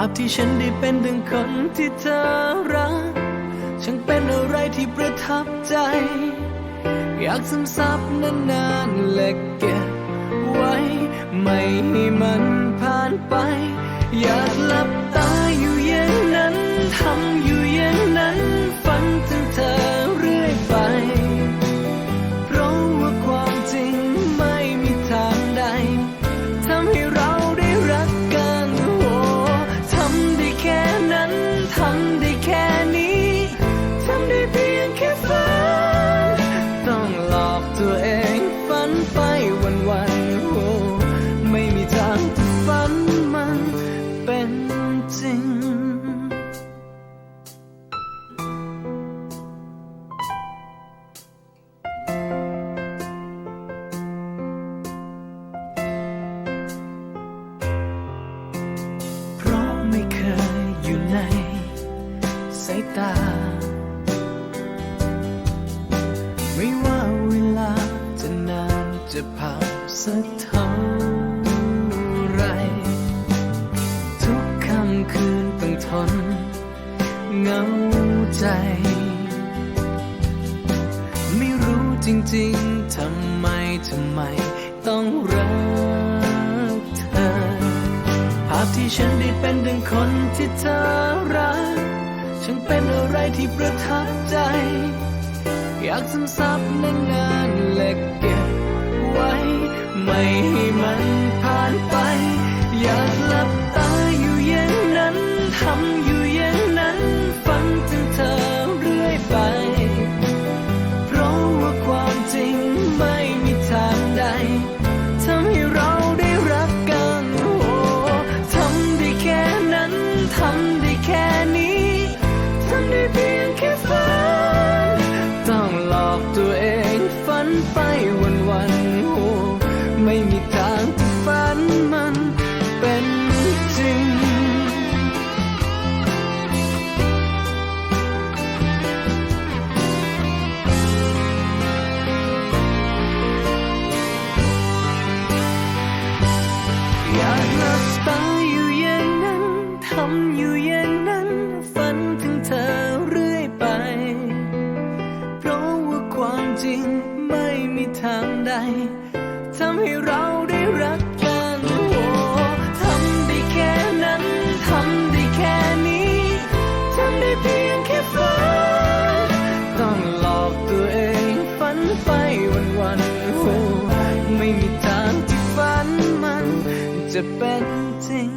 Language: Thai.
าพที่ฉันได้เป็นดังคนที่เธอรักช่างเป็นอะไรที่ประทับใจ อยากซึมซับนานๆและเก็บไว้ ไม่ให้มันผ่านไป อยากหลับตา วันวันโอ้ไม่มีทางที่ฝันมันเป็นจริง เพราะไม่เคยอยู่ในสายตา ไม่ จะผ่านสักเท่าไร ทุกค่ำคืนต้องทนเงาใจ ไม่รู้จริงๆ ทำไม ทำไม ต้องรักเธอ ภาพที่ฉันได้เป็นดังคนที่เธอรัก ฉันเป็นอะไรที่ประทับใจ อยากซึมซับนานๆและเก็บ ไว้ ไม่ให้มันผ่านไป อยากหลับตาอยู่อย่างนั้นทำอยู่อย่างนั้นฝันถึงเธอเรื่อยไป เพราะว่าความจริงไม่มีทางใดทำให้เราได้รักกันโอ้ทำได้แค่นั้นทำได้แค่นี้ทำได้เพียงแค่ฝันต้องหลอกตัวเอง ความจริงไม่มีทางใดทำให้เราได้รักกันโอ้ทำได้แค่นั้น ทำได้แค่นี้ ทำได้เพียงแค่ฝันต้องหลอกตัวเองฝันไปวันวันโอ้ไม่มีทางที่ฝันมันจะเป็นจริง